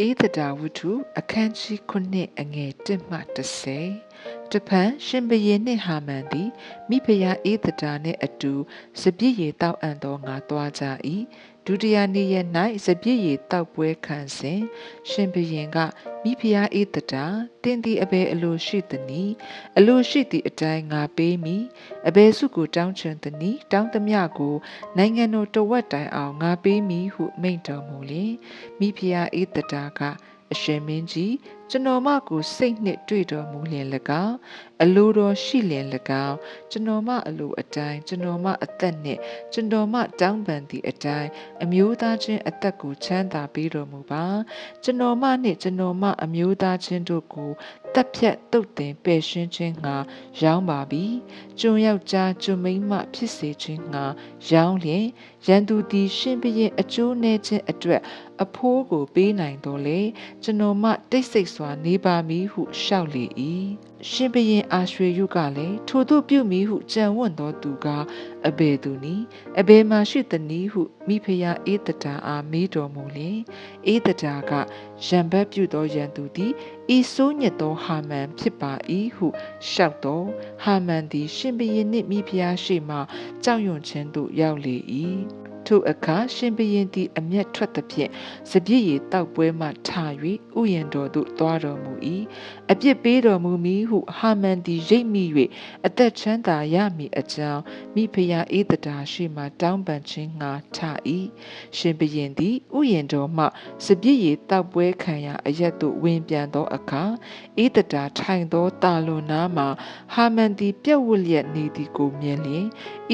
ဧသတာဝတ္ထုအခန်းကြီး9အငယ်1မှ30တပန်ရှင်ဘရင်နှင့်ဟာမန်သည်မိဖုရားဧသတာနှင့်အတူစပြည့်ရည်တောက်အံ့သောငါသွားကြ၏ ဒုတိယနေ့ရက်၌စပြည့်ရည်တောက်ပွဲခံစဉ်ရှင်ဘရင်ကမိဖုရားဧသတာတင်းသည်အဘယ်အလိုရှိသနည်းအလိုရှိသည့်အတိုင်းငါပေးမည်အဘယ်စုကိုတောင်းချင်သနည်းတောင်းသမျှကိုနိုင်ငံတော်တဝက်တိုင်အောင်ငါပေးမည်ဟုမိန့်တော်မူလျင်မိဖုရားဧသတာကအရှင်မင်းကြီး ကျွန်တော်မကိုစိတ်နှစ်တွေ့တော်မူလျင်၎င်းအလိုတော်ရှိလျင်၎င်းကျွန်တော်မအလိုအတိုင်းကျွန်တော်မအသက်နှင့်ကျွန်တော်မတောင်းပန်သည့်အတိုင်းအမျိုးသားချင်းအသက်ကိုချမ်းသာပေးတော်မူပါကျွန်တော်မနှင့်ကျွန်တော်မအမျိုးသားချင်းတို့ကိုတပ်ဖြတ်တုတ်တင်ပယ်ရှင်းခြင်းငါရောင်းပါပြီကျွန်ယောက်ျားကျွန်မိန်းမဖြစ်စေခြင်းငါရောင်းလျင်ရန်သူသည်ရှင်ဘရင်အကျိုးနည်းခြင်းအတွက်အဖိုးကိုပေးနိုင်တော်လေကျွန်တော်မတိတ်ဆိတ်စွာနေပါမည်ဟုလျှောက်လေ၏ရှင်ဘရင်အာရွှေယုကလည်းထိုသို့ပြုမည်ဟုကြံဝန့်သောသူကအဘယ်သူနည်းအဘယ်မှရှိသနည်းဟုမိဖုရားအေးတတာအားမေးတော်မူလျင်အေးတတာကရံဘက်ပြုသောရန်သူသည်ဤဆိုးညစ်သောဟာမန်ဖြစ်ပါ၏ဟုလျှောက်တော်ဟာမန်သည်ရှင်ဘရင်နှင့်မိဖုရားရှိမှကြောက်ရွံ့ခြင်းသို့ရောက်လေ၏ ထိုအခါရှင်ဘရင်သည်အမျက်ထွက်သဖြင့်စပြည့်ရည်တောက်ပွဲမှထ၍ဥယျာဉ်တော်သို့သွားတော်မူ၏အပြစ်ပေးတော်မူမည်ဟုဟာမန်သည်ရိပ်မိ၍အသက်ချမ်းသာရမည်အကြောင်းမိဖုရားဧတတာရှိမှတောင်းပန်ခြင်းငါထ၏ရှင်ဘရင်သည်ဥယျာဉ်တော်မှစပြည့်ရည်တောက်ပွဲခံရအရက်သို့ဝင်ပြန်သောအခါဧတတာထိုင်သောတာလွန်နားမှဟာမန်သည်ပြက်ဝတ်လျက်နေသည်ကိုမြင်လျင်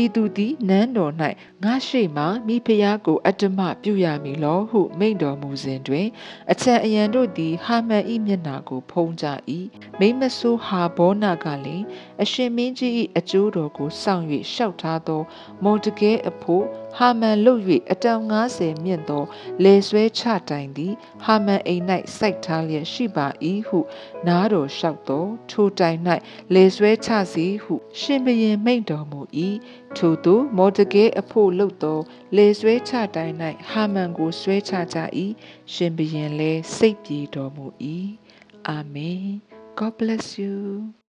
ဤသူသည်နန်းတော်၌ငါရှိမှမိဖုရားကိုအတ္တမပြုရမည်လောဟုမိန့်တော်မူစဉ်တွင် အချံအယံတို့သည်ဟာမန်၏မျက်နာကို ဖုံးကြ၏မိမဆိုးဟာဘောနာကလည်းအရှင်မင်းကြီး၏အကျိုးတော်ကိုစောင့်၍ရှောက်ထားသောမော်တကဲအဖို့ ဟာမန်လုတ်၍အတောင်90မြင့်သောလေဆွဲချတိုင်သည်ဟာမန်အိမ်၌စိုက်ထားလျက်ရှိပါ၏ဟု နားတော်လျှောက်သောထိုတိုင်၌လေဆွဲချစီဟု ရှင်ဘရင်မိန့်တော်မူ၏ထို့သောမော်တကဲအဖို့လုတ်သောလေဆွဲချတိုင်၌ဟာမန်ကိုဆွဲချကြ၏ရှင်ဘရင်လည်းစိတ်ပြေတော်မူ၏အာမင် God bless you